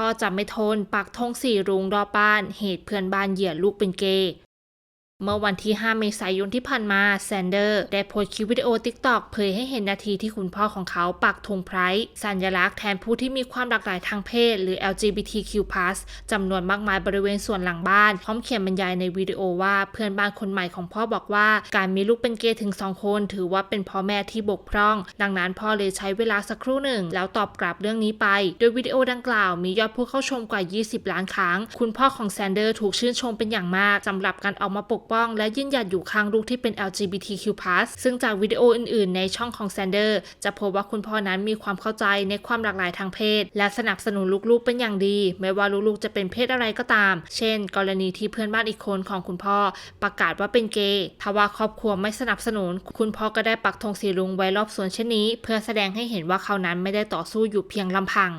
พ่อจำไม่ทนปักธงสี่รุ้งรอบบ้าน เหตุเพื่อนบ้านเหยียดลูกเป็นเกย์ เมื่อวันที่ 5 เมษายนที่ผ่านมาแซนเดอร์ได้โพสต์คลิปวิดีโอ TikTok เผยให้เห็นนาทีที่คุณพ่อของเขาปักธงไพร์สัญลักษณ์แทนผู้ที่มีความหลากหลายทางเพศ หรือ LGBTQ+ จำนวนมากมายบริเวณส่วนหลังบ้าน พร้อมเขียนบรรยายในวิดีโอว่าเพื่อนบ้านคนใหม่ของพ่อบอกว่า การมีลูกเป็นเกย์ถึง 2 คน ถือว่าเป็นพ่อแม่ที่บกพร่อง ดังนั้นพ่อเลยใช้เวลาสักครู่หนึ่ง แล้วตอบกลับเรื่องนี้ไป โดยวิดีโอดังกล่าวมียอดผู้เข้าชมกว่า 20 ล้านครั้ง คุณพ่อของแซนเดอร์ถูกชื่นชมเป็นอย่างมากสำหรับการออกมาปกป้องและยืนหยัดอยู่ข้างลูกที่เป็น LGBTQ+ ซึ่งจากวิดีโออื่นๆ ในช่องของแซนเดอร์ จะพบว่าคุณพ่อนั้นมีความเข้าใจในความหลากหลายทางเพศ และสนับสนุนลูกๆเป็นอย่างดี ไม่ว่าลูกๆจะเป็นเพศอะไรก็ตาม เช่น กรณีที่เพื่อนบ้านอีกคนของคุณพ่อ ประกาศว่าเป็นเกย์ทว่าครอบครัวไม่สนับสนุน คุณพ่อก็ได้ปักธงสีรุ้งไว้รอบสวนเช่นนี้ เพื่อแสดงให้เห็นว่าเขานั้นไม่ได้ต่อสู้อยู่เพียงลำพัง